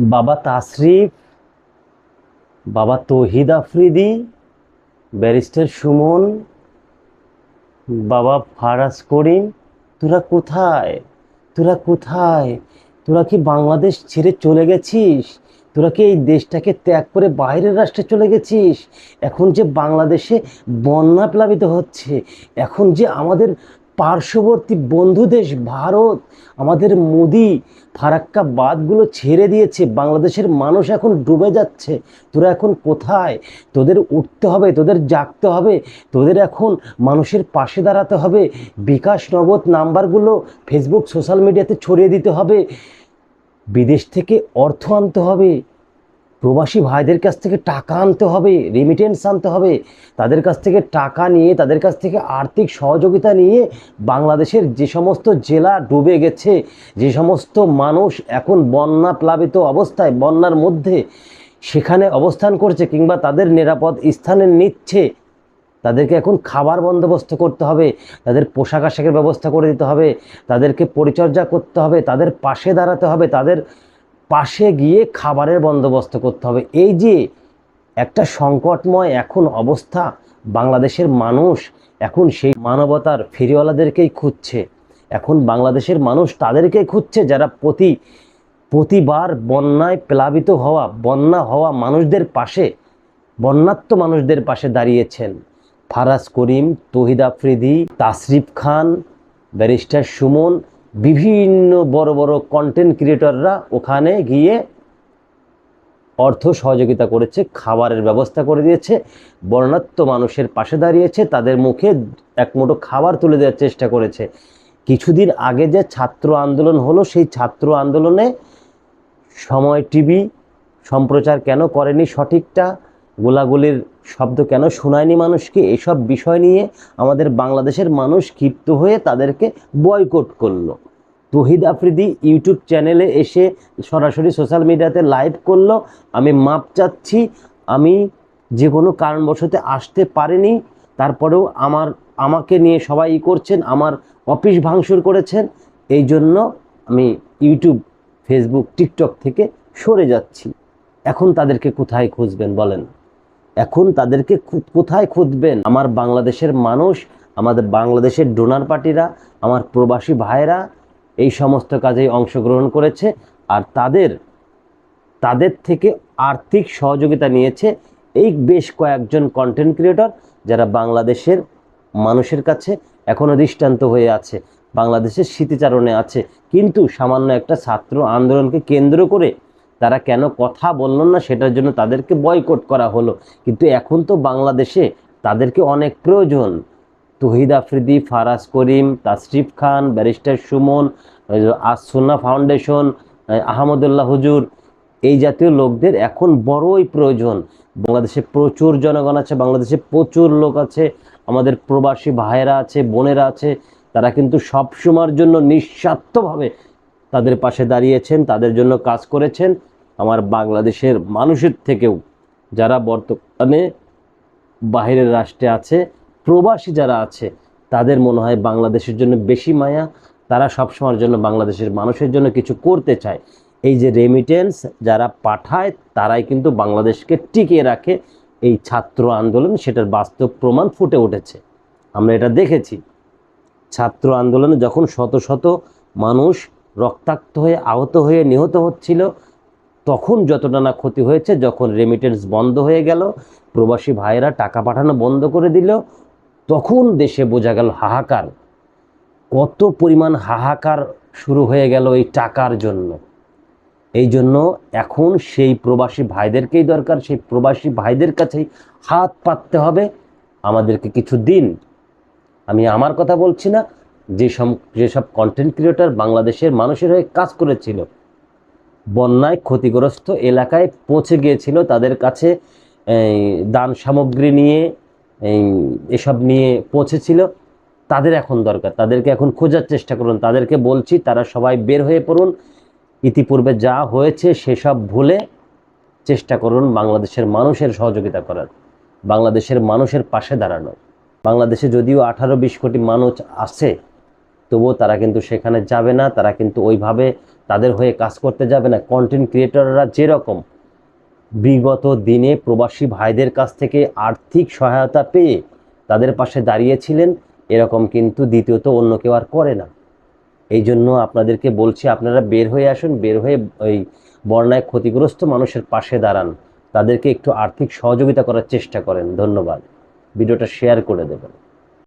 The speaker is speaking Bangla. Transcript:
বাবা তাসরিফ, বাবা তহিদ আফ্রিদি, ব্যারিস্টার সুমন, বাবা ফারাজ করিম, তোরা কোথায়? তোরা কোথায়? তোরা কি বাংলাদেশ ছেড়ে চলে গেছিস? তোরা কি এই দেশটাকে ত্যাগ করে বাইরের রাষ্ট্রে চলে গেছিস? এখন যে বাংলাদেশে বন্যা প্লাবিত হচ্ছে, এখন যে আমাদের পার্শ্ববর্তী বন্ধু দেশ ভারত। আমাদের মোদি ফারাক্কা বাদগুলো ছেড়ে দিয়েছে। বাংলাদেশের মানুষ এখন ডুবে যাচ্ছে। তোরা এখন কোথায়? তোদের উঠতে হবে, তোদের জাগতে হবে, তোদের এখন মানুষের পাশে দাঁড়াতে হবে। বিকাশ নগদ নাম্বারগুলো ফেসবুক, সোশ্যাল মিডিয়াতে ছড়িয়ে দিতে হবে। বিদেশ থেকে অর্থ আনতে হবে। প্রবাসী ভাইদের কাছ থেকে টাকা আনতে হবে রেমিটেন্স আনতে হবে। তাদের কাছ থেকে টাকা নিয়ে, তাদের কাছ থেকে আর্থিক সহযোগিতা নিয়ে বাংলাদেশের যে সমস্ত জেলা ডুবে গেছে, যে সমস্ত মানুষ এখন বন্যা প্লাবিত অবস্থায়, বন্যার মধ্যে সেখানে অবস্থান করছে কিংবা তাদের নিরাপদ স্থানে নিচ্ছে, তাদেরকে এখন খাবার বন্দোবস্ত করতে হবে, তাদের পোশাক আশাকের ব্যবস্থা করে দিতে হবে, তাদেরকে পরিচর্যা করতে হবে, তাদের পাশে দাঁড়াতে হবে, তাদের পাশে গিয়ে খাবারের বন্দোবস্ত করতে হবে। এই যে একটা সংকটময় এখন অবস্থা, বাংলাদেশের মানুষ এখন সেই মানবতার ফেরিওয়ালাদেরকেই খুঁজছে। এখন বাংলাদেশের মানুষ তাদেরকেই খুঁজছে যারা প্রতি, প্রতিবার বন্যায় প্লাবিত হওয়া, বন্যা হওয়া মানুষদের পাশে, বন্যাত্ম মানুষদের পাশে দাঁড়িয়েছেন। ফারাজ করিম, তহিদ আফ্রিদি, তাসরিফ খান, ব্যারিস্টার সুমন বিভিন্ন বড় বড় কন্টেন্ট ক্রিয়েটররা ওখানে গিয়ে অর্থ সহযোগিতা করেছে, খাবারের ব্যবস্থা করে দিয়েছে, বর্ণাত্ম মানুষের পাশে দাঁড়িয়েছে, তাদের মুখে এক মুঠো খাবার তুলে দেওয়ার চেষ্টা করেছে। কিছুদিন আগে যে ছাত্র আন্দোলন হলো, সেই ছাত্র আন্দোলনে সময় টিভি সম্প্রচার কেন করেনি সঠিকটা? গোলাগুলির শব্দ কেন শোনায়নি মানুষকে? এসব বিষয় নিয়ে আমাদের বাংলাদেশের মানুষ ক্ষিপ্ত হয়ে তাদেরকে বয়কট করল। তহিদ আফ্রিদি ইউটিউব চ্যানেলে এসে সরাসরি সোশ্যাল মিডিয়াতে লাইভ করল। আমি মাপ চাচ্ছি, আমি যে কোনো কারণবশতে আসতে পারিনি, তারপরেও আমার, আমাকে নিয়ে সবাই ই করছেন, আমার অফিস ভাঙচুর করেছেন, এই জন্য আমি ইউটিউব, ফেসবুক, টিকটক থেকে সরে যাচ্ছি। এখন তাদেরকে কোথায় খুঁজবেন বলেন? এখন তাদেরকে কোথায় খুঁজবেন? আমার বাংলাদেশের মানুষ, আমাদের বাংলাদেশের ডোনার পার্টিরা, আমার প্রবাসী ভাইরা এই সমস্ত কাজেই অংশগ্রহণ করেছে আর তাদের তাদের থেকে আর্থিক সহযোগিতা নিয়েছে এই বেশ কয়েকজন কন্টেন্ট ক্রিয়েটর যারা বাংলাদেশের মানুষের কাছে এখনও দৃষ্টান্ত হয়ে আছে, বাংলাদেশের স্মৃতিচারণে আছে। কিন্তু সামান্য একটা ছাত্র আন্দোলনকে কেন্দ্র করে তারা কেন কথা বলল না সেটার জন্য তাদেরকে বয়কট করা হলো। কিন্তু এখন তো বাংলাদেশে তাদেরকে অনেক প্রয়োজন। তহিদ আফ্রিদি, ফারাজ করিম, তাসরিফ খান, ব্যারিস্টার সুমন আসুন্না ফাউন্ডেশন আহমদুল্লাহ হুজুর, এই জাতীয় লোকদের এখন বড়ই প্রয়োজন। বাংলাদেশে প্রচুর জনগণ আছে, বাংলাদেশে প্রচুর লোক আছে, আমাদের প্রবাসী ভাইয়েরা আছে, বোনেরা আছে, তারা কিন্তু সব সময়ের জন্য নিঃস্বার্থভাবে তাদের পাশে দাঁড়িয়েছেন, তাদের জন্য কাজ করেছেন। আমার বাংলাদেশের মানুষের থেকেও যারা বর্তমানে বাইরের রাষ্ট্রে আছে, প্রবাসী যারা আছে, তাদের মনে হয় বাংলাদেশের জন্য বেশি মায়া। তারা সবসময়ের জন্য বাংলাদেশের মানুষের জন্য কিছু করতে চায়। এই যে রেমিটেন্স যারা পাঠায়, তারাই কিন্তু বাংলাদেশকে টিকিয়ে রাখে। এই ছাত্র আন্দোলন সেটার বাস্তব প্রমাণ ফুটে উঠেছে। আমরা এটা দেখেছি। ছাত্র আন্দোলনে যখন শত শত মানুষ রক্তাক্ত হয়ে, আহত হয়ে, নিহত হচ্ছিল তখন যতটা না ক্ষতি হয়েছে, যখন রেমিটেন্স বন্ধ হয়ে গেল, প্রবাসী ভাইয়েরা টাকা পাঠানো বন্ধ করে দিল, তখন দেশে বোঝা গেল হাহাকার। কত পরিমাণ হাহাকার শুরু হয়ে গেল এই টাকার জন্য। এই জন্য এখন সেই প্রবাসী ভাইদেরকেই দরকার, সেই প্রবাসী ভাইদের কাছেই হাত পাততে হবে। আমাদেরকে কিছু দিন। আমি আমার কথা বলছি না যে সব যেসব কন্টেন্ট ক্রিয়েটর বাংলাদেশের মানুষের হয়ে কাজ করেছিল বন্যায় ক্ষতিগ্রস্ত এলাকায় পৌঁছে গিয়েছিল তাদের কাছে দান সামগ্রী নিয়ে এসব নিয়ে পৌঁছেছিল। তাদের এখন দরকার। তাদেরকে এখন খোঁজার চেষ্টা করুন। তাদেরকে বলছি, তারা সবাই বের হয়ে পড়ুন। ইতিপূর্বে যা হয়েছে সেসব ভুলে চেষ্টা করুন বাংলাদেশের মানুষের সহযোগিতা করার। বাংলাদেশের মানুষের পাশে দাঁড়ানো বাংলাদেশে যদিও আঠারো বিশ কোটি মানুষ আছে তবুও তারা কিন্তু সেখানে যাবে না, তারা কিন্তু ওইভাবে তাদের হয়ে কাজ করতে যাবে না। কন্টেন্ট ক্রিয়েটররা যেরকম বিগত দিনে প্রবাসী ভাইদের কাছ থেকে আর্থিক সহায়তা পেয়ে তাদের পাশে দাঁড়িয়েছিলেন, এরকম কিন্তু দ্বিতীয়ত অন্য কেউ আর করে না। এই জন্য আপনাদেরকে বলছি, আপনারা বের হয়ে আসুন, বের হয়ে ওই বন্যায় ক্ষতিগ্রস্ত মানুষের পাশে দাঁড়ান। তাদেরকে একটু আর্থিক সহযোগিতা করার চেষ্টা করেন। ধন্যবাদ। ভিডিওটা শেয়ার করে দেবেন।